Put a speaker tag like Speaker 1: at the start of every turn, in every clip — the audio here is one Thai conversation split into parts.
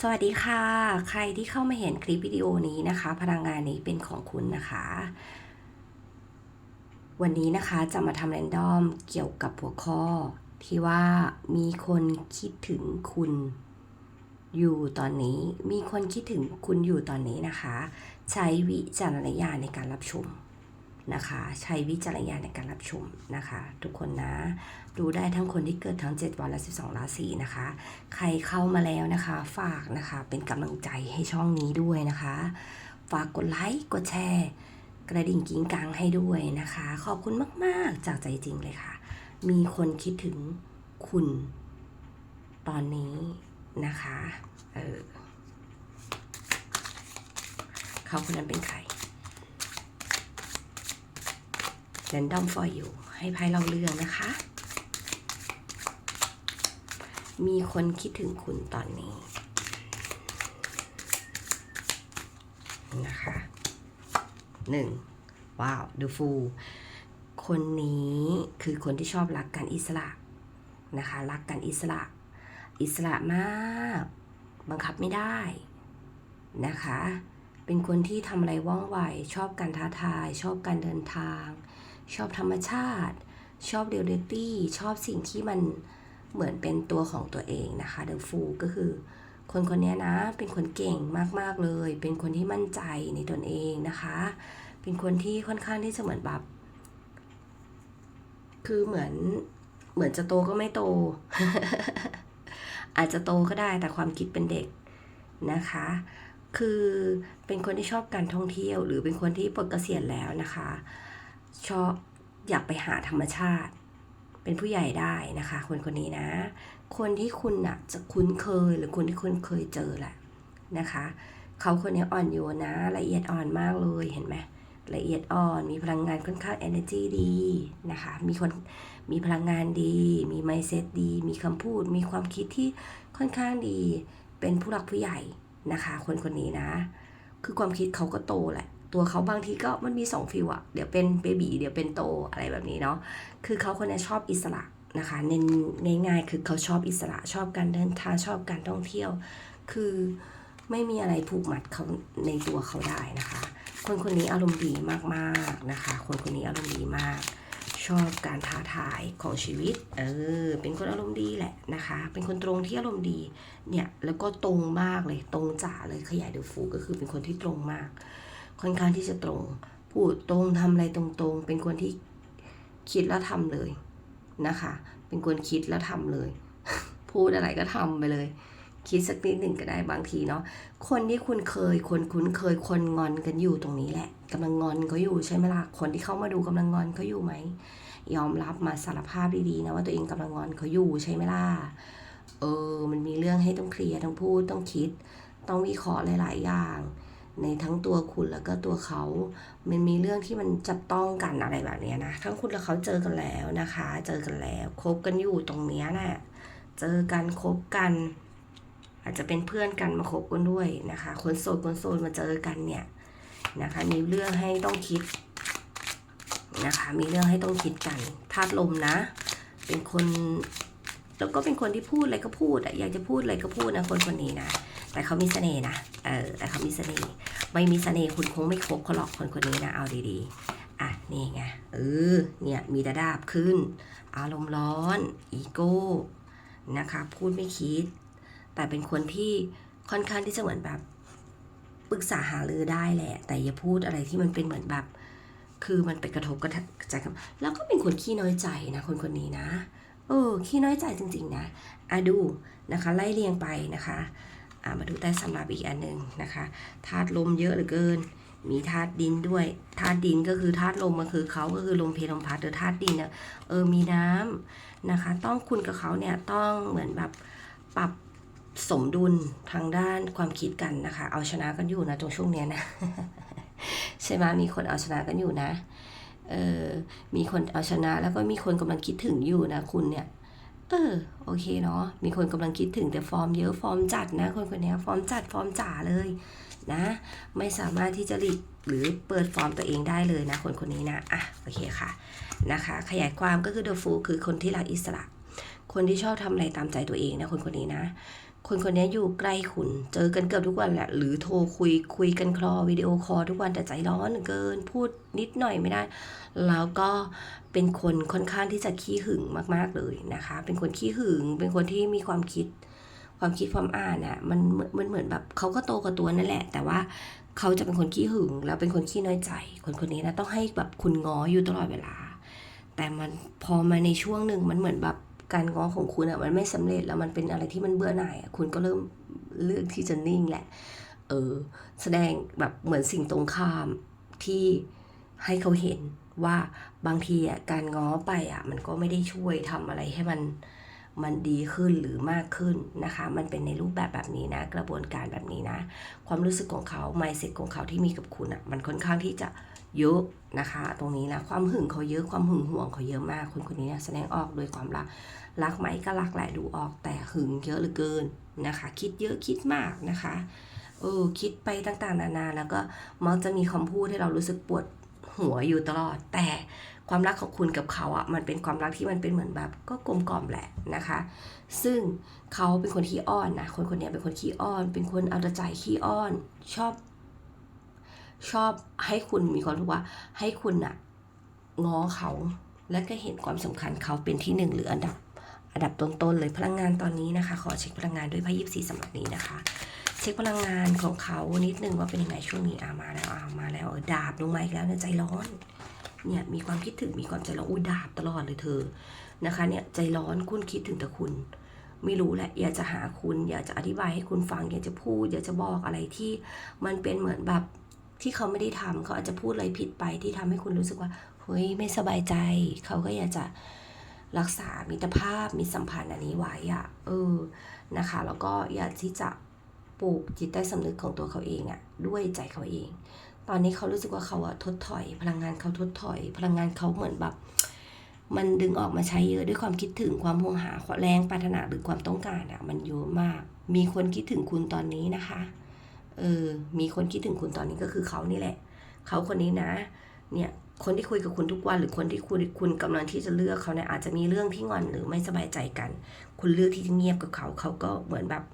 Speaker 1: สวัสดีค่ะ ใครที่เข้ามาเห็นคลิปวิดีโอนี้นะคะ พลังงานนี้เป็นของคุณนะคะ วันนี้นะคะจะมาทำแรนดอมเกี่ยวกับหัวข้อ ที่ว่ามีคนคิดถึงคุณอยู่ตอนนี้ มีคนคิดถึงคุณอยู่ตอนนี้นะคะ ใช้วิจารณญาณในการรับชม นะคะ ใช้วิจารณญาณในการรับชมนะคะ ทุกคนนะ ดูได้ทั้งคนที่เกิดทั้ง 7 วันและ 12 ราศีนะคะ ใครเข้ามาแล้วนะคะ ฝากนะคะเป็นกำลังใจให้ช่องนี้ด้วยนะคะ ฝากกดไลค์กดแชร์ กระดิ่งกิ้งกังให้ด้วยนะคะ ขอบคุณมาก ๆ จากใจจริงเลยค่ะ มีคนคิดถึงคุณตอนนี้นะคะ เออเขาคนนั้นเป็นใคร Random for you ให้ไพ่เราเรื่องนะคะ มีคนคิดถึงคุณตอนนี้นะคะหนึ่งว้าวดูฟูคนนี้คือคนที่ชอบรักกันอิสระนะคะ รักกันอิสระ อิสระมาก บังคับไม่ได้นะคะ เป็นคนที่ทำอะไรว่องไว ชอบการท้าทาย ชอบการเดินทาง ชอบธรรมชาติ ชอบเรียลลิตี้ชอบสิ่งที่มันเหมือนเป็นตัวของตัวเองนะคะ The Fool ก็คือ คนคนนี้นะเป็นคนเก่งมากๆเลย เป็นคนที่มั่นใจในตนเองนะคะ เป็นคนที่ค่อนข้างที่จะเหมือนแบบคือเหมือนเหมือนจะโตก็ไม่โต อาจจะโตก็ได้แต่ความคิดเป็นเด็กนะคะ คือเป็นคนที่ชอบการท่องเที่ยว หรือเป็นคนที่ปลดเกษียณแล้วนะคะ ชอบอยากไปหาธรรมชาติ เป็นผู้ใหญ่ได้นะคะ คนคนนี้นะ คนที่คุณน่ะจะคุ้นเคยหรือคนที่คุณเคยเจอแหละนะคะเขาคนนี้อ่อนโยนนะ ละเอียดอ่อนมากเลยเห็นไหมละเอียดอ่อนมีพลังงานค่อนข้าง energy ดีนะคะ มีคนมีพลังงานดี มี mindset ดี มีคำพูด มีความคิดที่ค่อนข้างดี เป็นผู้หลักผู้ใหญ่นะคะ คนคนนี้นะ คือความคิดเขาก็โตแหละ ตัวเขาบางทีก็มันมีสองฟิลอะเดี๋ยวเป็นเบบีเดี๋ยวเป็นโตอะไรแบบนี้เนาะคือเขาคนนี้ชอบอิสระนะคะเน้นง่ายๆ คือเขาชอบอิสระชอบการเดินทางชอบการท่องเที่ยว คือไม่มีอะไรผูกมัดเขาในตัวเขาได้นะคะ คนคนนี้อารมณ์ดีมากๆนะคะ คนคนนี้อารมณ์ดีมาก ชอบการท้าทายของชีวิตเออเป็นคนอารมณ์ดีแหละนะคะ เป็นคนตรงที่อารมณ์ดีเนี่ยแล้วก็ตรงมากเลยตรงจ๋าเลยขยายเดอะฟูก็คือเป็นคนที่ตรงมาก ค่อนข้างที่จะตรง พูดตรงทำอะไรตรงๆ เป็นคนที่คิดแล้วทำเลยนะคะ เป็นคนคิดแล้วทำเลย พูดอะไรก็ทำไปเลย คิดสักนิดหนึ่งก็ได้บางทีเนาะคนที่คุณเคย คนคุ้นเคยคนงอนกันอยู่ตรงนี้แหละกำลังงอนเขาอยู่ใช่ไหมล่ะคนที่เข้ามาดูกำลังงอนเขาอยู่ไหมยอมรับมาสารภาพดีๆนะว่าตัวเองกำลังงอนเขาอยู่ใช่ไหมล่ะเออ มันมีเรื่องให้ต้องเคลียร์ต้องพูดต้องคิด ต้องวิเคราะห์หลาย ๆ อย่าง ในทั้งตัวคุณแล้วก็ตัวเขา มันมีเรื่องที่มันจับต้องกันอะไรแบบนี้นะ ทั้งคุณและเขาเจอกันแล้วนะคะ เจอกันแล้วคบกันอยู่ตรงเนี้ยแหละเจอกันคบกัน อาจจะเป็นเพื่อนกันมาคบกันด้วยนะคะ คนโสดคนโสดมาเจอกันเนี่ยนะคะ มีเรื่องให้ต้องคิดนะคะ มีเรื่องให้ต้องคิดกันธาตุลมนะ เป็นคนแล้วก็เป็นคนที่พูดอะไรก็พูดอะอยากจะพูดอะไรก็พูดนะคนคนนี้นะ แต่เขามีเสน่ห์นะ เออ แต่เขามีเสน่ห์ ไม่มีเสน่ห์คุณคงไม่คบเขาหรอกคนคนนี้นะ เอาดีๆ อะ นี่ไง เออ เนี่ย มีดาดาบขึ้น อารมณ์ร้อน อีโก้ นะคะ พูดไม่คิด แต่เป็นคนที่ค่อนข้างที่จะเหมือนแบบปรึกษาหารือได้แหละ แต่อย่าพูดอะไรที่มันเป็นเหมือนแบบ คือมันไปกระทบกระทั่งใจกับแล้วก็เป็นคนขี้น้อยใจนะคนคนนี้นะ เออ ขี้น้อยใจจริง ๆ นะอะดูนะคะ ไล่เรียงไปนะคะ มาดูใต้สำรับอีกอันหนึ่งนะคะธาตุลมเยอะเหลือเกิน มีธาตุดินด้วยธาตุดินก็คือธาตุลมก็คือเขาก็คือลมเพลลมพัดหรือธาตุดินเนี่ยเออมีน้ำนะคะ ต้องคุณกับเขาเนี่ยต้องเหมือนแบบปรับสมดุลทางด้านความคิดกันนะคะ เอาชนะกันอยู่นะตรงช่วงเนี้ยนะใช่ไหมมีคนเอาชนะกันอยู่นะเออมีคนเอาชนะแล้วก็มีคนกำลังคิดถึงอยู่นะคุณเนี่ย เออโอเคเนาะมีคนกำลังคิดถึงแต่ฟอร์มเยอะฟอร์มจัดนะคนคนนี้ฟอร์มจัดฟอร์มจ๋าเลยนะ ไม่สามารถที่จะหลีกหรือเปิดฟอร์มตัวเองได้เลยนะคนคนนี้นะอะโอเคค่ะนะคะ ขยายความก็คือ The Fool คือคนที่รักอิสระ คนที่ชอบทำอะไรตามใจตัวเองนะคนคนนี้นะ คนคนนี้อยู่ใกล้คุณ เจอกันเกือบทุกวันแหละ หรือโทรคุยคุยกันคลอวิดีโอคอลทุกวันแต่ใจร้อนเกิน พูดนิดหน่อยไม่ได้ แล้วก็เป็นคนค่อนข้างที่จะขี้หึงมาก ๆเลยนะคะ เป็นคนขี้หึง เป็นคนที่มีความคิด ความคิดความอ่านอะมันมันเหมือนแบบเขาก็โตกว่าตัวนั่นแหละ แต่ว่าเขาจะเป็นคนขี้หึง แล้วเป็นคนขี้น้อยใจ คนคนนี้นะต้องให้แบบคุณง้ออยู่ตลอดเวลา แต่มันพอมาในช่วงหนึ่งมันเหมือนแบบ การง้อของคุณอะมันไม่สำเร็จแล้วมันเป็นอะไรที่มันเบื่อหน่ายอะคุณก็เริ่มเลือกที่จะนิ่งแหละ เออ แสดงแบบเหมือนสิ่งตรงข้ามที่ให้เขาเห็นว่าบางทีอะการง้อไปอะ มันก็ไม่ได้ช่วยทำอะไรให้มัน มันดีขึ้นหรือมากขึ้นนะคะ มันเป็นในรูปแบบแบบนี้นะ กระบวนการแบบนี้นะ ความรู้สึกของเขา mindset ของเขาที่มีกับคุณอะ มันค่อนข้างที่จะเยอะนะคะ ตรงนี้นะ ความหึงเขาเยอะ ความหึงหวงเขาเยอะมาก คนคนนี้เนี่ยแสดงออกโดยความรัก รักไหมก็รักแหละดูออก แต่หึงเยอะเหลือเกินนะคะ คิดเยอะคิดมากนะคะ เออ คิดไปต่างๆ นานา แล้วก็มักจะมีคำพูดให้เรารู้สึกปวดหัวอยู่ตลอด แต่ ความรักของคุณกับเขาอะมันเป็นความรักที่มันเป็นเหมือนแบบ ก็กลมกล่อมแหละนะคะ ซึ่งเขาเป็นคนขี้อ้อนนะคนคนนี้เป็นคนขี้อ้อน เป็นคนเอาแต่ใจขี้อ้อน ชอบ ชอบให้คุณมีความรู้ว่าให้คุณอะง้อเขาและก็เห็นความสำคัญเขาเป็นที่หนึ่งหรืออันดับอันดับต้นๆเลยพลังงานตอนนี้นะคะ ขอเช็คพลังงานด้วยไพ่ยิบสีสำหรับนี้นะคะ เช็คพลังงานของเขานิดนึงว่าเป็นยังไงช่วงนี้อามาแล้วอามาแล้วดาบลงมาอีกแล้วใจร้อน เนี่ยมีความคิดถึงมีความใจร้อนอุ้ยดาบตลอดเลยเธอนะคะเนี่ยใจร้อนคุณคิดถึงแต่คุณ ไม่รู้แหละอยากจะหาคุณ อยากจะอธิบายให้คุณฟังอยากจะพูดอยากจะบอกอะไรที่มันเป็นเหมือนแบบที่เขาไม่ได้ทำเขาอาจจะพูดอะไรผิดไปที่ทำให้คุณรู้สึกว่าเฮ้ยไม่สบายใจ เขาก็อยากจะรักษามิตรภาพมิสัมพันธ์อันนี้ไว้อะเออนะคะ แล้วก็อยากที่จะปลูกจิตใต้สำนึกของตัวเขาเองอะด้วยใจเขาเอง ตอนนี้เขารู้สึกว่าเขาอะทดถอย พลังงานเขาทดถอย พลังงานเขาเหมือนแบบ มันดึงออกมาใช้เยอะด้วยความคิดถึงความห่วงหาแรงปรารถนาหรือความต้องการอะมันเยอะมาก มีคนคิดถึงคุณตอนนี้นะคะเออมีคนคิดถึงคุณตอนนี้ก็คือเขานี่แหละ เขาคนนี้นะ เนี่ยคนที่คุยกับคุณทุกวันหรือคนที่คุณคุณกำลังที่จะเลือกเขาเนี่ยอาจจะมีเรื่องที่งอนหรือไม่สบายใจกัน คุณเลือกที่จะเงียบกับเขา เขาก็เหมือนแบบ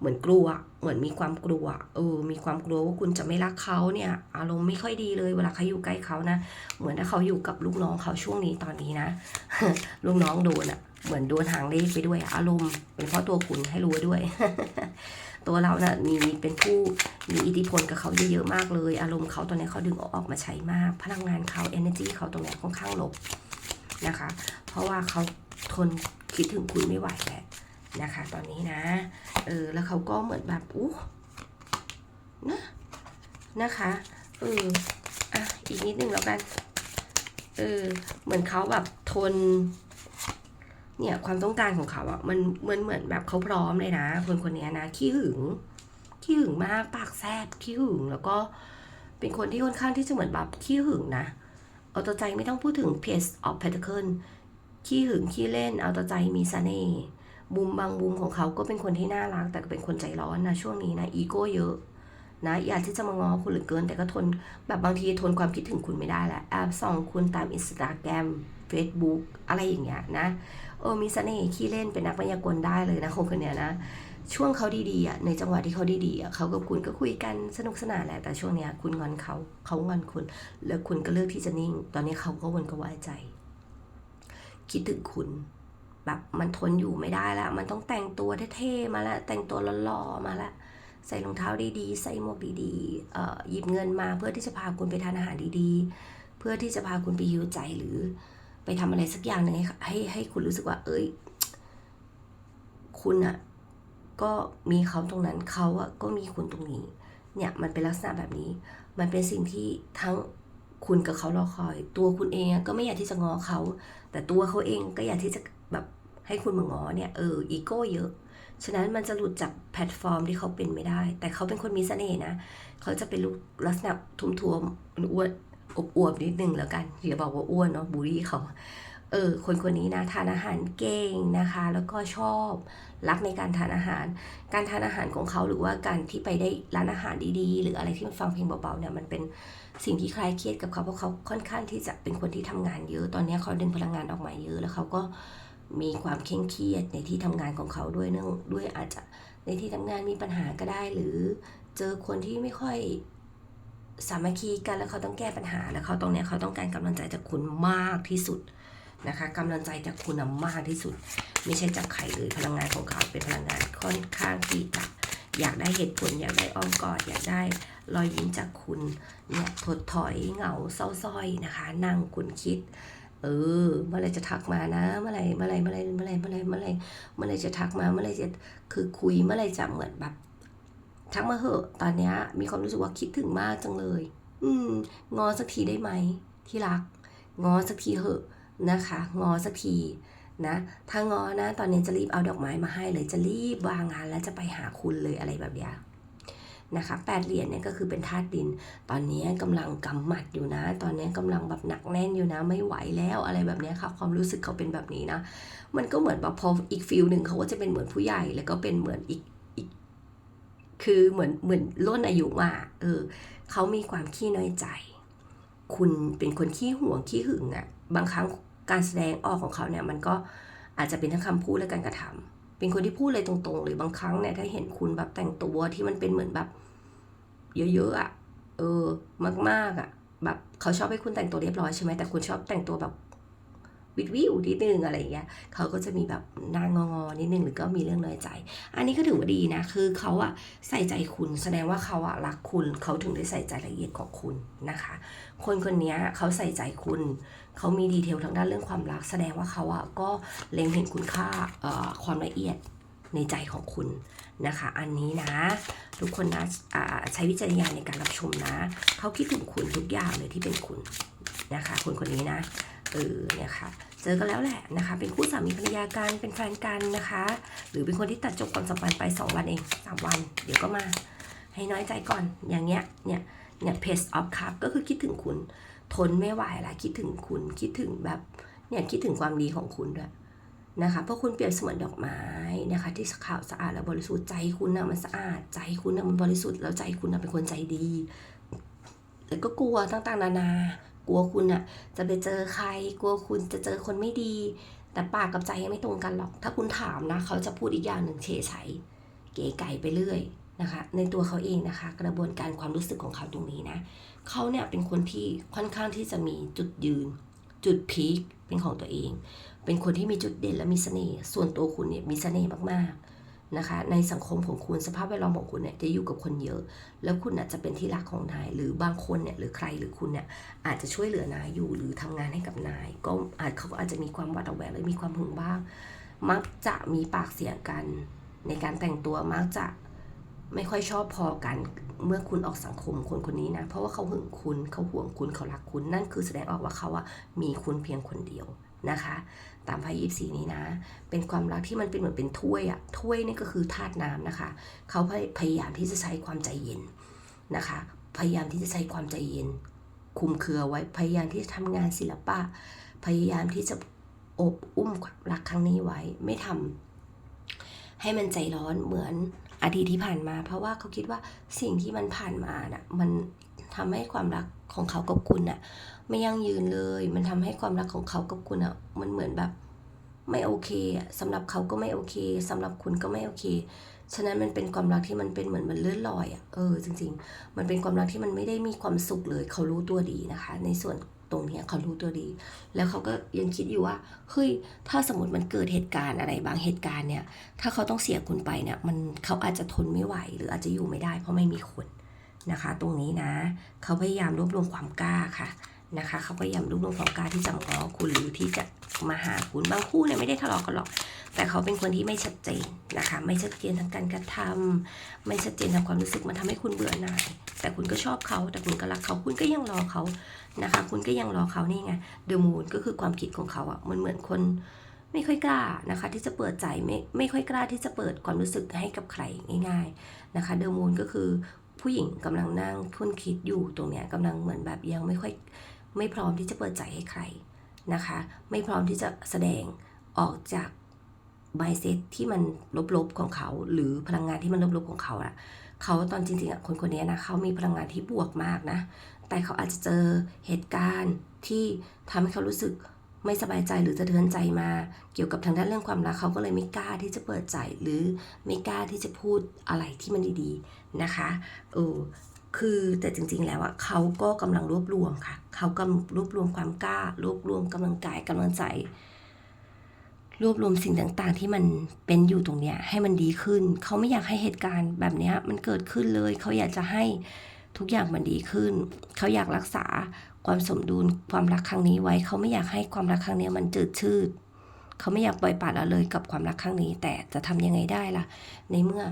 Speaker 1: เหมือนกลัว เหมือนมีความกลัว เออ มีความกลัวว่าคุณจะไม่รักเขาเนี่ย อารมณ์ไม่ค่อยดีเลยเวลาเขาอยู่ใกล้เขานะ เหมือนถ้าเขาอยู่กับลูกน้องเขาช่วงนี้ตอนนี้นะ ลูกน้องโดนอะเหมือนโดนหางเลขไปด้วย อารมณ์ เป็นเพราะตัวคุณให้รู้ด้วย ตัวเรานะ่ะมีเป็นผู้มีอิทธิพลกับเขาเยอะๆมากเลย อารมณ์เขาตอนนี้เขาดึงออกมาใช้มาก พลังงานเขา energy เขาตรงนี้ค่อนข้างลบนะคะ เพราะว่าเขาทนคิดถึงคุณไม่ไหวแหละ นะคะ ตอนนี้นะ เออ แล้วเขาก็เหมือนแบบอู้นะนะคะเอออะอีกนิดนึงแล้วกันเออเหมือนเขาแบบทน เนี่ยความต้องการของเขาอะมันมันเหมือนแบบเขาพร้อมเลยนะ คนคนนี้นะขี้หึงขี้หึงมากปากแซบขี้หึงแล้วก็เป็นคนที่ค่อนข้างที่จะเหมือนแบบขี้หึงนะ เอาแต่ใจไม่ต้องพูดถึง Page of Pentacle ขี้หึงขี้เล่น เอาแต่ใจมีเสน่ห์ บุมบางบุมของเขาก็เป็นคนที่น่ารัก แต่ก็เป็นคนใจร้อนนะช่วงนี้นะอีโก้เยอะนะอยากที่จะมางอคุณเหลือเกิน แต่ก็ทนแบบบางทีทนความคิดถึงคุณไม่ได้แหละแอบส่องคุณตามอินสตาแกรม Facebook อะไรอย่างเงี้ยนะเออมีเสน่ห์ขี้เล่นเป็นนักมายากลได้เลยนะคนคนเนี้ยนะช่วงเขาดีๆอะในจังหวะที่เขาดีๆอะเขากับคุณก็คุยกันสนุกสนานแหละแต่ช่วงเนี้ยคุณงอนเขาเขางอนคุณแล้วคุณก็เลือกที่จะนิ่ง ตอนนี้เขาก็วนกระวายใจ คิดถึงคุณ แบบมันทนอยู่ไม่ได้แล้ว มันต้องแต่งตัวเท่ๆมาละแต่งตัวหล่อๆมาละใส่รองเท้าดีๆ ใส่หมวกดีๆหยิบเงินมาเพื่อที่จะพาคุณไปทานอาหารดีๆ เพื่อที่จะพาคุณไปฮิวใจหรือไปทำอะไรสักอย่างหนึ่งให้ให้ให้คุณรู้สึกว่า เอ้ย คุณอะก็มีเขาตรงนั้นเขาอะก็มีคุณตรงนี้ เนี่ยมันเป็นลักษณะแบบนี้ มันเป็นสิ่งที่ทั้งคุณกับเขารอคอย ตัวคุณเองก็ไม่อยากที่จะงอเขา แต่ตัวเขาเองก็อยากที่จะ แบบให้คุณมางอเนี่ยเอออีโก้เยอะ ฉะนั้นมันจะหลุดจากแพลตฟอร์มที่เขาเป็นไม่ได้ แต่เขาเป็นคนมีเสน่ห์นะ เขาจะเป็นลักษณะทุมทวมอ้วนอบอวบนิดนึงแล้วกันอย่าบอกว่าอ้วนเนาะบูลลี่เขาเออคนคนนี้นะทานอาหารเก่งนะคะ แล้วก็ชอบรักในการทานอาหาร การทานอาหารของเขาหรือว่าการที่ไปได้ร้านอาหารดีๆ หรืออะไรที่มันฟังเพลงเบาๆเนี่ยมันเป็นสิ่งที่คลายเครียดกับเขาเพราะเขาค่อนข้างที่จะเป็นคนที่ทำงานเยอะตอนนี้เขาดึงพลังงานออกมาเยอะแล้วเขาก็ มีความเคร่งเครียดในที่ทำงานของเขาด้วยเนื่องด้วยอาจจะในที่ทำงานมีปัญหาก็ได้ หรือเจอคนที่ไม่ค่อยสามัคคีกันแล้วเขาต้องแก้ปัญหา แล้วเขาตรงเนี้ยเขาต้องการกำลังใจจากคุณมากที่สุดนะคะกำลังใจจากคุณมากที่สุด ไม่ใช่จากใครเลยพลังงานของเขาเป็นพลังงานค่อนข้างที่จะอยากได้เหตุผลอยากได้อ้อมกอดอยากได้รอยยิ้มจากคุณเนี่ยถดถอยเหงาเศร้าส้อยนะคะ นั่งคุณคิด เออ เมื่อไรจะทักมานะ เมื่อไรเมื่อไรเมื่อไรเมื่อไรเมื่อไรเมื่อไรเมื่อไรจะทักมา เมื่อไรจะคือคุยเมื่อไรจะเหมือนแบบทักมาเหอะ ตอนเนี้ย มีความรู้สึกว่าคิดถึงมากจังเลย อืม งอสักทีได้ไหม ที่รัก งอสักทีเหอะนะคะ งอสักทีนะ ถ้างอนะ ตอนนี้จะรีบเอาดอกไม้มาให้เลย จะรีบวางงานแล้วจะไปหาคุณเลยอะไรแบบเนี้ย นะคะแปดเหรียญเนี่ยก็คือเป็นธาตุดิน ตอนนี้กำลังกำหมัดอยู่นะ ตอนนี้กำลังแบบหนักแน่นอยู่นะ ไม่ไหวแล้วอะไรแบบนี้ค่ะ ความรู้สึกเขาเป็นแบบนี้นะ มันก็เหมือนแบบพออีกฟิลหนึ่งเขาก็จะเป็นเหมือนผู้ใหญ่ แล้วก็เป็นเหมือนอีกอีก คือเหมือนเหมือนล้นอายุมาเออเขามีความขี้น้อยใจ คุณเป็นคนขี้ห่วงขี้หึงอะ่ะ บางครั้งการแสดงออกของเขาเนี่ยมันก็อาจจะเป็นทั้งคำพูดและการกระทำ เป็นคนที่พูดเลยตรงๆ หรือบางครั้งเนี่ยถ้าเห็นคุณแบบแต่งตัวที่มันเป็นเหมือนแบบ เยอะๆอะ่ะ เออ มากๆอะ่ะ แบบเขาชอบให้คุณแต่งตัวเรียบร้อยใช่ไหมแต่คุณชอบแต่งตัวแบบ วิดวิวนิดนึงอะไรอย่างเงี้ยเขาก็จะมีแบบนางงอๆนิดนึงหรือก็มีเรื่องน้อยใจ อันนี้ก็ถือว่าดีนะ คือเขาอะใส่ใจคุณ แสดงว่าเขาอะรักคุณ เขาถึงได้ใส่ใจรายละเอียดของคุณนะคะ คนคนนี้เขาใส่ใจคุณ เขามีดีเทลทางด้านเรื่องความรัก แสดงว่าเขาอะก็เล็งเห็นคุณค่าเอ่อความละเอียดในใจของคุณนะคะ อันนี้นะ ทุกคนนะอ่าใช้วิจารณญาณในการรับชมนะ เขาคิดถึงคุณทุกอย่างเลยที่เป็นคุณนะคะ คนคนนี้นะ เออเนี่ยค่ะเจอกันแล้วแหละนะคะ เป็นคู่สามีภรรยากันเป็นแฟนกันนะคะ หรือเป็นคนที่ตัดจบความสัมพันธ์ไป 2 วันเอง 3 วัน เดี๋ยวก็มา ให้น้อยใจก่อนอย่างเงี้ยเนี่ยเนี่ย pace of cup ก็คือคิดถึงคุณทนไม่ไหวละคิดถึงคุณคิดถึงแบบเนี่ยคิดถึงความดีของคุณด้วยนะคะเพราะคุณเปรียบเสมือนดอกไม้นะคะ ที่ขาวสะอาดและบริสุทธิ์ใจคุณนะมันสะอาดใจคุณนะมันบริสุทธิ์แล้วใจคุณนะเป็นคนใจดี แล้วก็กลัวต่างๆ นานา ลัวคุณอะจะไปเจอใคร กลัวคุณจะเจอคนไม่ดี แต่ปากกับใจยังไม่ตรงกันหรอก ถ้าคุณถามนะ เขาจะพูดอีกอย่างหนึ่งเฉยใสเก๋ไก่ไปเรื่อยนะคะ ในตัวเขาเองนะคะ กระบวนการความรู้สึกของเขาตรงนี้นะเขาเนี่ยเป็นคนที่ค่อนข้างที่จะมีจุดยืน จุดพีคเป็นของตัวเอง เป็นคนที่มีจุดเด่นและมีเสน่ห์ส่วนตัวคุณเนี่ยมีเสน่ห์มากๆ นะคะ ในสังคมของคุณสภาพแวดล้อมของคุณเนี่ยจะอยู่กับคนเยอะ แล้วคุณอาจจะเป็นที่รักของนาย หรือบางคนเนี่ยหรือใครหรือคุณเนี่ยอาจจะช่วยเหลือนายอยู่หรือทำงานให้กับนาย ก็อาจเขาอาจจะมีความหวาดระแวงหรือมีความหึงบ้าง มักจะมีปากเสียงกัน ในการแต่งตัวมักจะไม่ค่อยชอบพอกันเมื่อคุณออกสังคมคนคนนี้นะ เพราะว่าเขาหึงคุณเขาห่วงคุณเขารักคุณนั่นคือแสดงออกว่าเขาอะมีคุณเพียงคนเดียว นะคะ ตามไพ่ยิปซีนี้นะ เป็นความรักที่มันเป็นเหมือนเป็นถ้วยอะถ้วยนี่ก็คือธาตุน้ำนะคะ เขาพยายามที่จะใช้ความใจเย็นนะคะ พยายามที่จะใช้ความใจเย็น คุมเครือไว้ พยายามที่จะทำงานศิลปะ พยายามที่จะอบอุ้มความรักครั้งนี้ไว้ ไม่ทำให้มันใจร้อนเหมือนอดีตที่ผ่านมา เพราะว่าเขาคิดว่าสิ่งที่มันผ่านมาน่ะ มันทำให้ความรักของเขากับคุณน่ะ ไม่ยั่งยืนเลย มันทำให้ความรักของเขากับคุณอะมันเหมือนแบบ ไม่โอเคอะสำหรับเขาก็ไม่โอเคสำหรับคุณก็ไม่โอเค ฉะนั้นมันเป็นความรักที่มันเป็นเหมือนมันเลื่อนลอยอะเออจริง ๆ มันเป็นความรักที่มันไม่ได้มีความสุขเลย เขารู้ตัวดีนะคะ ในส่วนตรงนี้เขารู้ตัวดี แล้วเขาก็ยังคิดอยู่ว่า เฮ้ย ถ้าสมมติมันเกิดเหตุการณ์อะไรบางเหตุการณ์เนี่ย ถ้าเขาต้องเสียคุณไปเนี่ย มันเขาอาจจะทนไม่ไหว หรืออาจจะอยู่ไม่ได้ เพราะไม่มีคนนะคะ ตรงนี้นะ เขาพยายามรวบรวมความกล้าค่ะ นะคะเขาพยายามรวบรวมความกล้าที่จะง้อคุณหรือที่จะมาหาคุณบางคู่เนี่ยไม่ได้ทะเลาะกันหรอก แต่เขาเป็นคนที่ไม่ชัดเจนนะคะ ไม่ชัดเจนทางการกระทำไม่ชัดเจนทางความรู้สึกมันทำให้คุณเบื่อหน่ายแต่คุณก็ชอบเขา แต่คุณก็รักเขา คุณก็ยังรอเขานะคะ คุณก็ยังรอเขานี่ไงเดอะมูนก็คือความคิดของเขาอะ่ะมันเหมือนคนไม่ค่อยกล้านะคะ ที่จะเปิดใจไม่ไม่ค่อยกล้าที่จะเปิดความรู้สึกให้กับใครง่าย ๆนะคะ เดอะมูนก็คือผู้หญิงกำลังนั่งคุ้นคิดอยู่ตรงเนี้ยกำลังเหมือนแบบยังไม่ค่อย ไม่พร้อมที่จะเปิดใจให้ใครนะคะ ไม่พร้อมที่จะแสดงออกจากไบเซตที่มันลบๆของเขา หรือพลังงานที่มันลบๆของเขาอะเขาตอนจริงๆอะคนคนนี้นะเขามีพลังงานที่บวกมากนะ แต่เขาอาจจะเจอเหตุการณ์ที่ทำให้เขารู้สึกไม่สบายใจหรือสะเทือนใจมา เกี่ยวกับทางด้านเรื่องความรักเขาก็เลยไม่กล้าที่จะเปิดใจหรือไม่กล้าที่จะพูดอะไรที่มันดีๆนะคะเออ คือแต่จริงๆแล้วอะเขาก็กำลังรวบรวมค่ะ เขากำลังรวบรวมความกล้ารวบรวมกำลังกายกำลังใจ รวบรวมสิ่งต่างๆ ที่มันเป็นอยู่ตรงเนี้ยให้มันดีขึ้น เขาไม่อยากให้เหตุการณ์แบบเนี้ยมันเกิดขึ้นเลย เขาอยากจะให้ทุกอย่างมันดีขึ้น เขาอยากรักษาความสมดุลความรักครั้งนี้ไว้ เขาไม่อยากให้ความรักครั้งนี้มันจืดชืด เขาไม่อยากปล่อยปละละเลยกับความรักครั้งนี้ แต่จะทำยังไงได้ล่ะ ในเมื่อ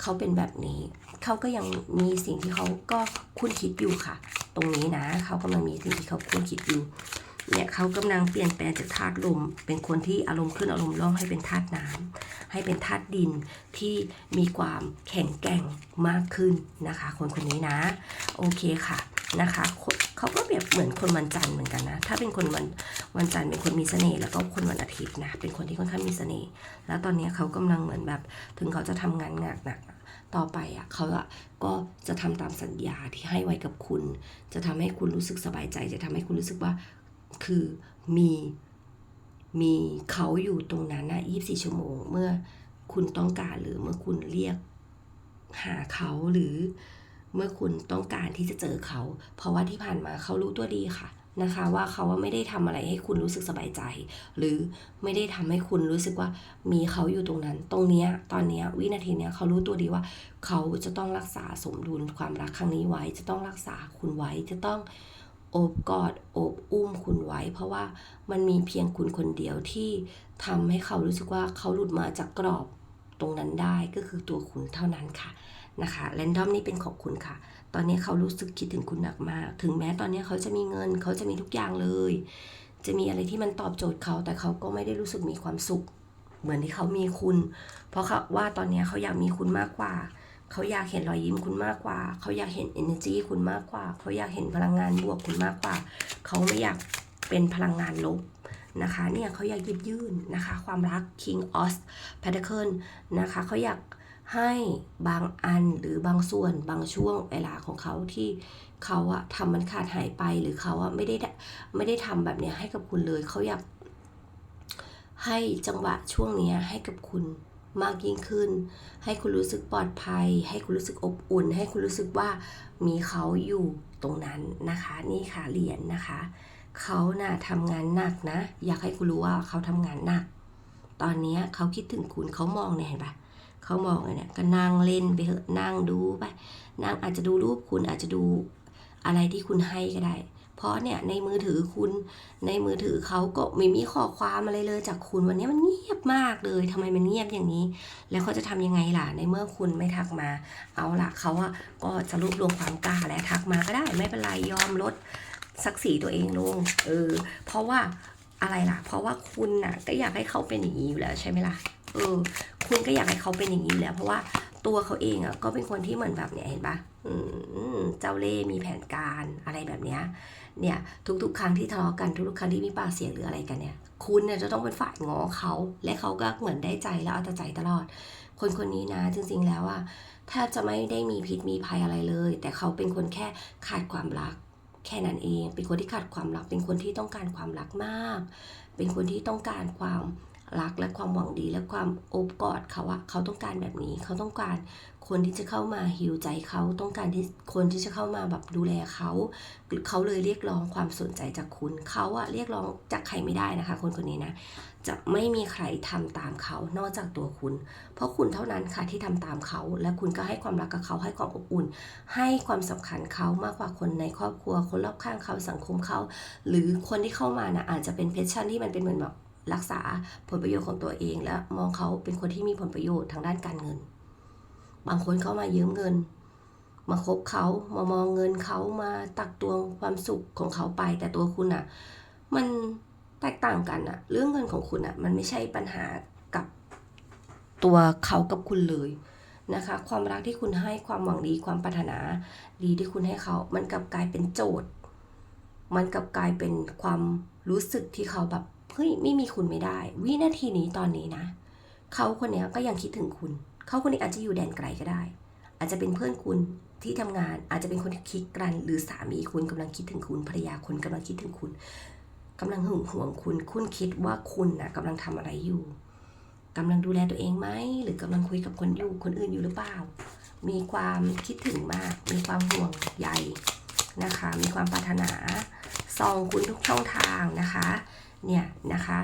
Speaker 1: เขาเป็นแบบนี้ เขาก็ยังมีสิ่งที่เขาก็คุ้นคิดอยู่ค่ะ ตรงนี้นะ เขากำลังมีสิ่งที่เขาคุ้นคิดอยู่ เนี่ยเขากำลังเปลี่ยนแปลงจากธาตุลม เป็นคนที่อารมณ์ขึ้นอารมณ์ล่องให้เป็นธาตุน้ำให้เป็นธาตุดินที่มีความแข็งแกร่งมากขึ้นนะคะ คนคนนี้นะ โอเคค่ะ นะคะเขาก็แบบเหมือนคนวันจันทร์เหมือนกันนะ ถ้าเป็นคนวันวันจันทร์เป็นคนมีเสน่ห์แล้วก็คนวันอาทิตย์นะเป็นคนที่ค่อนข้างมีเสน่ห์แล้วตอนนี้เขากำลังเหมือนแบบถึงเขาจะทำงานหนักหนักๆต่อไปอะเขาอะก็จะทำตามสัญญาที่ให้ไว้กับคุณ จะทำให้คุณรู้สึกสบายใจ จะทำให้คุณรู้สึกว่าคือมีมีเขาอยู่ตรงนั้นนะ24 ชั่วโมง เมื่อคุณต้องการหรือเมื่อคุณเรียกหาเขาหรือ เมื่อคุณต้องการที่จะเจอเขา เพราะว่าที่ผ่านมาเขารู้ตัวดีค่ะนะคะ ว่าเขาว่าไม่ได้ทำอะไรให้คุณรู้สึกสบายใจ หรือไม่ได้ทำให้คุณรู้สึกว่ามีเขาอยู่ตรงนั้น ตรงเนี้ยตอนเนี้ยวินาทีเนี้ยเขารู้ตัวดีว่า เขาจะต้องรักษาสมดุลความรักครั้งนี้ไว้ จะต้องรักษาคุณไว้จะต้องโอบกอดโอบอุ้มคุณไว้ เพราะว่ามันมีเพียงคุณคนเดียวที่ทำให้เขารู้สึกว่าเขาหลุดมาจากกรอบตรงนั้นได้ก็คือตัวคุณเท่านั้นค่ะ นะคะแรนดอมนี่เป็นของคุณค่ะ ตอนนี้เขารู้สึกคิดถึงคุณหนักมาก ถึงแม้ตอนนี้เขาจะมีเงิน เขาจะมีทุกอย่างเลย จะมีอะไรที่มันตอบโจทย์เขา แต่เขาก็ไม่ได้รู้สึกมีความสุข เหมือนที่เขามีคุณ เพราะเขาว่าตอนนี้เขาอยากมีคุณมากกว่า เขาอยากเห็นรอยยิ้มคุณมากกว่า เขาอยากเห็น energy คุณมากกว่า เขาอยากเห็นพลังงานบวกคุณมากกว่า เขาไม่อยากเป็นพลังงานลบนะคะเนี่ยเขาอยากยืดยื่นนะคะ ความรัก King of Pentacle นะคะเขาอยาก ให้บางอันหรือบางส่วนบางช่วงเวลาของเขาที่เขาอะทำมันขาดหายไปหรือเขาอะไม่ได้ไม่ได้ทำแบบเนี้ยให้กับคุณเลยเขาอยาก ให้จังหวะช่วงเนี้ยให้กับคุณมากยิ่งขึ้น ให้คุณรู้สึกปลอดภัย ให้คุณรู้สึกอบอุ่น ให้คุณรู้สึกว่ามีเขาอยู่ตรงนั้นนะคะ นี่ค่ะเหรียญนะคะ เขาน่ะทำงานหนักนะ อยากให้คุณรู้ว่าเขาทำงานหนัก ตอนนี้เขาคิดถึงคุณเขามองเนี่ยเห็นปะ เขามองเนี่ยก็นั่งเล่นไปเถอะนั่งดูไปนั่งอาจจะดูรูปคุณอาจจะดูอะไรที่คุณให้ก็ได้ เพราะเนี่ยในมือถือคุณในมือถือเขาก็ไม่มีข้อความอะไรเลยจากคุณวันนี้มันเงียบมากเลยทำไมมันเงียบอย่างนี้ แล้วเขาจะทำยังไงล่ะในเมื่อคุณไม่ทักมา เอาละเขาอะก็จะรวบรวมความกล้าและทักมาก็ได้ไม่เป็นไรยอมลดศักดิ์ศรีตัวเองลงเออเพราะว่าอะไรล่ะ เพราะว่าคุณน่ะก็อยากให้เขาเป็นอย่างนี้อยู่แล้วใช่ไหมล่ะเออ คุณก็อยากให้เขาเป็นอย่างนี้แล้ว เพราะว่าตัวเขาเองอะก็เป็นคนที่เหมือนแบบเนี่ยเห็นปะเจ้าเล่มีแผนการอะไรแบบเนี้ยเนี่ยทุกๆ ครั้งที่ทะเลาะกันทุกๆครั้งที่มีปากเสียงหรืออะไรกันเนี่ย คุณเนี่ยจะต้องเป็นฝ่ายง้อเขาและเขาก็เหมือนได้ใจแล้วเอาแต่ใจตลอด คนคนนี้นะจริง ๆ แล้วอะแทบจะไม่ได้มีพิษมีภัยอะไรเลย แต่เขาเป็นคนแค่ขาดความรักแค่นั้นเอง เป็นคนที่ขาดความรัก เป็นคนที่ต้องการความรักมาก เป็นคนที่ต้องการความ รักและความหวังดีและความโอบกอดเขาอะเขาต้องการแบบนี้ เขาต้องการคนที่จะเข้ามาฮิวใจเขาต้องการที่คนที่จะเข้ามาแบบดูแลเขาเขาเลยเรียกร้องความสนใจจากคุณเขาอะเรียกร้องจากใครไม่ได้นะคะ คนคนนี้นะจะไม่มีใครทำตามเขานอกจากตัวคุณ เพราะคุณเท่านั้นค่ะที่ทำตามเขา และคุณก็ให้ความรักกับเขาให้ความอบอุ่น ให้ความสำคัญเขามากกว่าคนในครอบครัว คนรอบข้างเขาสังคมเขา หรือคนที่เข้ามานะอาจจะเป็นเพชชั่นที่มันเป็นเหมือนแบบ รักษาผลประโยชน์ของตัวเอง และมองเขาเป็นคนที่มีผลประโยชน์ทางด้านการเงิน บางคนเข้ามายืมเงิน มาคบเขามามองเงินเขามาตักตวงความสุขของเขาไป แต่ตัวคุณอะมันแตกต่างกันอะเรื่องเงินของคุณอะมันไม่ใช่ปัญหากับตัวเขากับคุณเลยนะคะ ความรักที่คุณให้ความหวังดีความปรารถนา ดีที่คุณให้เขา มันกลับกลายเป็นโจทย์ มันกลับกลายเป็นความรู้สึกที่เขาแบบ เฮ้ยไม่มีคุณไม่ได้ วินาทีนี้ตอนนี้นะ เขาคนนี้ก็ยังคิดถึงคุณ เขาคนนี้อาจจะอยู่แดนไกลก็ได้ อาจจะเป็นเพื่อนคุณที่ทำงานอาจจะเป็นคนที่คิดกัน หรือสามีคุณกำลังคิดถึงคุณภรรยาคุณกำลังคิดถึงคุณกำลังหึงหวงคุณ คุณคิดว่าคุณนะกำลังทำอะไรอยู่กำลังดูแลตัวเองไหมหรือกำลังคุยกับคนอยู่คนอื่นอยู่หรือเปล่า มีความคิดถึงมาก มีความห่วงใยนะคะ มีความปรารถนาซองคุณทุกช่องทางนะคะ เนี่ยนะคะ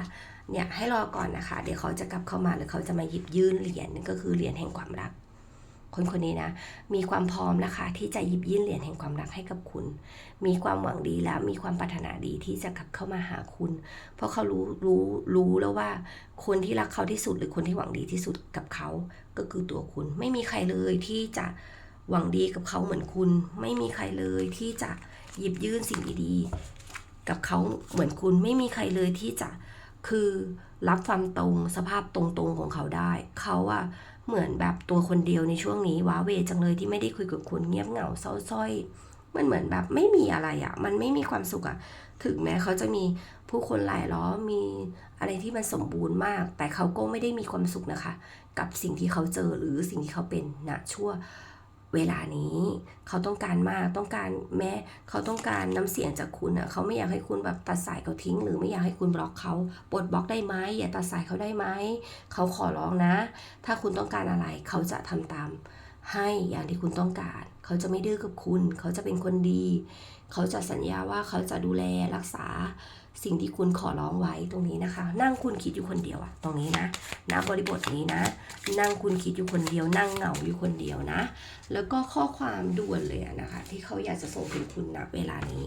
Speaker 1: เนี่ยให้รอก่อนนะคะ เดี๋ยวเขาจะกลับเข้ามาหรือเขาจะมาหยิบยื่นเหรียญนั่นก็คือเหรียญแห่งความรัก คนคนนี้นะ มีความพร้อมนะคะ ที่จะหยิบยื่นเหรียญแห่งความรักให้กับคุณ มีความหวังดีแล้วมีความปรารถนาดีที่จะกลับเข้ามาหาคุณ เพราะเขารู้รู้รู้แล้วว่า คนที่รักเขาที่สุดหรือคนที่หวังดีที่สุดกับเขาก็คือตัวคุณ ไม่มีใครเลยที่จะหวังดีกับเขาเหมือนคุณ ไม่มีใครเลยที่จะหยิบยื่นสิ่งดีๆ กับเขาเหมือนคุณไม่มีใครเลยที่จะคือรับความตรงสภาพตรงๆของเขาได้ เขาอะเหมือนแบบตัวคนเดียวในช่วงนี้ว้าเวจังเลยที่ไม่ได้คุยกับคุณเงียบเหงาเศร้าส้อย มันเหมือนแบบไม่มีอะไรอะมันไม่มีความสุขอะถึงแม้เขาจะมีผู้คนหลายล้อมีอะไรที่มันสมบูรณ์มาก แต่เขาก็ไม่ได้มีความสุขนะคะ กับสิ่งที่เขาเจอหรือสิ่งที่เขาเป็นณชั่ว เวลานี้ เขาต้องการมากต้องการแม้เขาต้องการน้ำเสียงจากคุณอะเขาไม่อยากให้คุณแบบตัดสายเขาทิ้ง หรือไม่อยากให้คุณบล็อกเขาปลดบล็อกได้ไหมอย่าตัดสายเขาได้ไหมเขาขอร้องนะ ถ้าคุณต้องการอะไรเขาจะทำตาม ให้อย่างที่คุณต้องการ เขาจะไม่ดื้อกับคุณ เขาจะเป็นคนดี เขาจะสัญญาว่าเขาจะดูแลรักษา สิ่งที่คุณขอร้องไว้ตรงนี้นะคะ นั่งคุณคิดอยู่คนเดียวอะตรงนี้นะนะบริบทนี้นะ นั่งคุณคิดอยู่คนเดียว นั่งเหงาอยู่คนเดียวนะ แล้วก็ข้อความด่วนเลยนะคะ ที่เขาอยากจะส่งถึงคุณณเวลานี้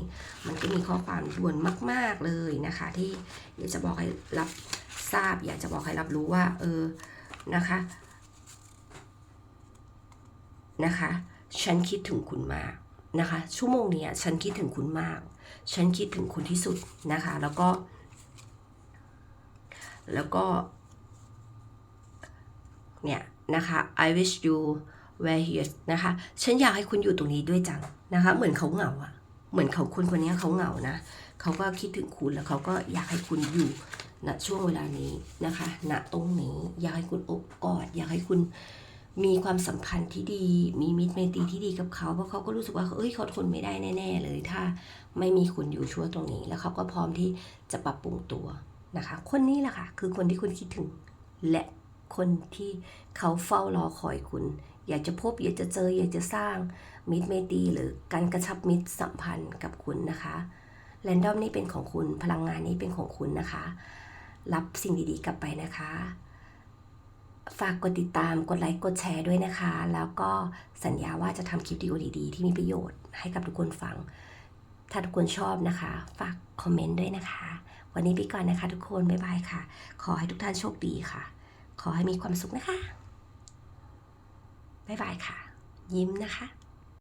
Speaker 1: มันก็มีข้อความด่วนมาก ๆเลยนะคะ ที่อยากจะบอกให้รับทราบ อยากจะบอกให้รับรู้ว่า เออนะคะนะคะ ฉันคิดถึงคุณมากนะคะ ชั่วโมงนี้ฉันคิดถึงคุณมาก ฉันคิดถึงคุณที่สุดนะคะ แล้วก็ แล้วก็ เนี่ยนะคะ I wish you were here นะคะ ฉันอยากให้คุณอยู่ตรงนี้ด้วยจังนะคะ เหมือนเขาเหงาอะเหมือนเขาคนคนนี้เขาเหงานะ เขาก็คิดถึงคุณแล้วเขาก็อยากให้คุณอยู่ณช่วงเวลานี้นะคะ ณ ตรงนี้ อยากให้คุณอบกอด อยากให้คุณ มีความสัมพันธ์ที่ดี มีมิตรไมตรีที่ดีกับเขา เพราะเขาก็รู้สึกว่าเอ้ยเขาทนไม่ได้แน่ๆเลย ถ้าไม่มีคุณอยู่ช่วตรงนี้ แล้วเขาก็พร้อมที่จะปรับปรุงตัวนะคะ คนนี้แหละค่ะ คือคนที่คุณคิดถึง และคนที่เขาเฝ้ารอคอยคุณ อยากจะพบ อยากจะเจอ อยากจะสร้าง มิตรไมตรีหรือการกระชับมิตรสัมพันธ์กับคุณนะคะแรนดอมนี่เป็นของคุณ พลังงานนี้เป็นของคุณนะคะ รับสิ่งดีๆกลับไปนะคะ ฝากกดติดตาม กดไลค์ กดแชร์ด้วยนะคะ แล้วก็สัญญาว่าจะทำคลิปดีโอดีๆ ที่มีประโยชน์ให้กับทุกคนฟัง ถ้าทุกคนชอบนะคะ ฝากคอมเมนต์ด้วยนะคะ วันนี้ไปก่อนนะคะทุกคน บ๊ายบายค่ะ ขอให้ทุกท่านโชคดีค่ะ ขอให้มีความสุขนะคะ บ๊ายบายค่ะ ยิ้มนะคะ